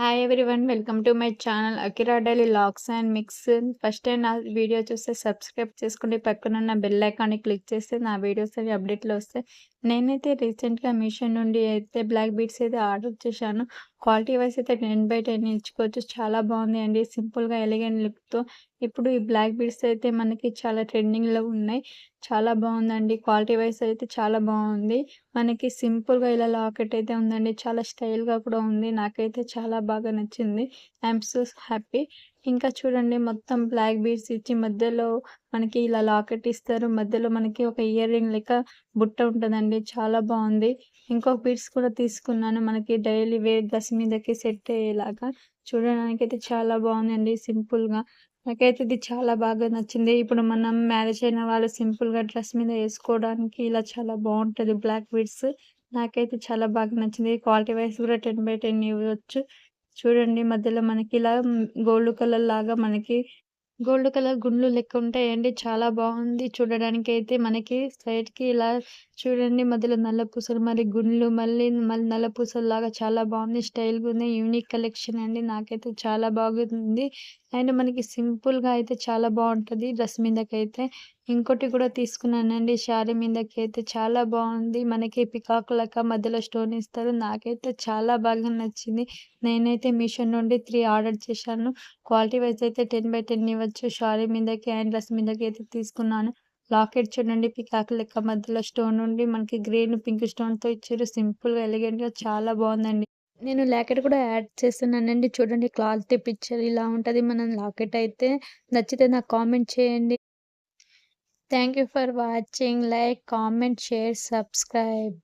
Hi everyone welcome to my channel Akira daily looks and mix first time నా video చూస్తే subscribe చేసుకుని పక్కనున్న bell ఐకాన్ని click చేస్తే నా వీడియోస్ అవి అప్డేట్లు వస్తే నేనైతే రీసెంట్గా మీషో నుండి అయితే బ్లాక్ బీట్స్ అయితే ఆర్డర్ చేశాను. క్వాలిటీ వైస్ అయితే టెన్ బై టెన్ ఇచ్చుకోవచ్చు. చాలా బాగుంది అండి. సింపుల్గా ఎలిగెంట్ లుక్తో. ఇప్పుడు ఈ బ్లాక్ బీడ్స్ అయితే మనకి చాలా ట్రెండింగ్లో ఉన్నాయి. చాలా బాగుందండి. క్వాలిటీ వైస్ అయితే చాలా బాగుంది. మనకి సింపుల్గా ఇలా లాకెట్ అయితే ఉందండి. చాలా స్టైల్గా కూడా ఉంది. నాకైతే చాలా బాగా నచ్చింది. I'm so happy. ఇంకా చూడండి మొత్తం బ్లాక్ బీడ్స్ ఇచ్చి మధ్యలో మనకి ఇలా లాకెట్ ఇస్తారు. మధ్యలో మనకి ఒక ఇయర్ రింగ్ లెక్క బుట్ట ఉంటుందండి. చాలా బాగుంది. ఇంకొక బీడ్స్ కూడా తీసుకున్నాను. మనకి డైలీ వేర్ డ్రెస్ మీదకి సెట్ అయ్యేలాగా. చూడడానికి అయితే చాలా బాగుందండి సింపుల్గా నాకైతే ఇది చాలా బాగా నచ్చింది. ఇప్పుడు మనం మ్యారేజ్ అయిన వాళ్ళు సింపుల్గా డ్రెస్ మీద వేసుకోవడానికి ఇలా చాలా బాగుంటుంది బ్లాక్ బీడ్స్ నాకైతే చాలా బాగా నచ్చింది. క్వాలిటీ వైస్ కూడా టెన్ బై టెన్ ఇవ్వచ్చు. చూడండి మధ్యలో మనకి ఇలా గోల్డ్ కలర్ లాగా మనకి గోల్డ్ కలర్ గుండ్లు లెక్క ఉంటాయండి. చాలా బాగుంది చూడడానికి అయితే మనకి సైడ్కి ఇలా చూడండి మధ్యలో నల్ల పూసలు మరి గుండ్లు మళ్ళీ మళ్ళీ నల్ల పూసలు లాగా చాలా బాగుంది. స్టైల్గా ఉంది. యూనిక్ కలెక్షన్ అండి. నాకైతే చాలా బాగుంది. అండ్ మనకి సింపుల్గా అయితే చాలా బాగుంటుంది డ్రెస్ మీదకైతే. ఇంకోటి కూడా తీసుకున్నానండి. శారీ మీదకి అయితే చాలా బాగుంది. మనకి పికాక్ లెక్క మధ్యలో స్టోన్ ఇస్తారు. నాకైతే చాలా బాగా నచ్చింది. నేనైతే మీషో నుండి త్రీ ఆర్డర్ చేశాను. క్వాలిటీ వైజ్ అయితే టెన్ బై టెన్ ఇవ్వచ్చు. శారీ మీదకి అండ్ డ్రెస్ మీదకి అయితే తీసుకున్నాను. లాకెట్ చూడండి. పికాక్ లెక్క మధ్యలో స్టోన్ ఉండి మనకి గ్రీన్ పింక్ స్టోన్తో ఇచ్చారు. సింపుల్గా ఎలిగెంట్గా చాలా బాగుందండి. నేను లాకెట్ కూడా యాడ్ చేస్తున్నానండి. చూడండి క్లాత్ పిక్చర్ ఇలా ఉంటుంది. మన లాకెట్ అయితే నచ్చితే నాకు కామెంట్ చేయండి. Thank you for watching. Like, comment, share, subscribe.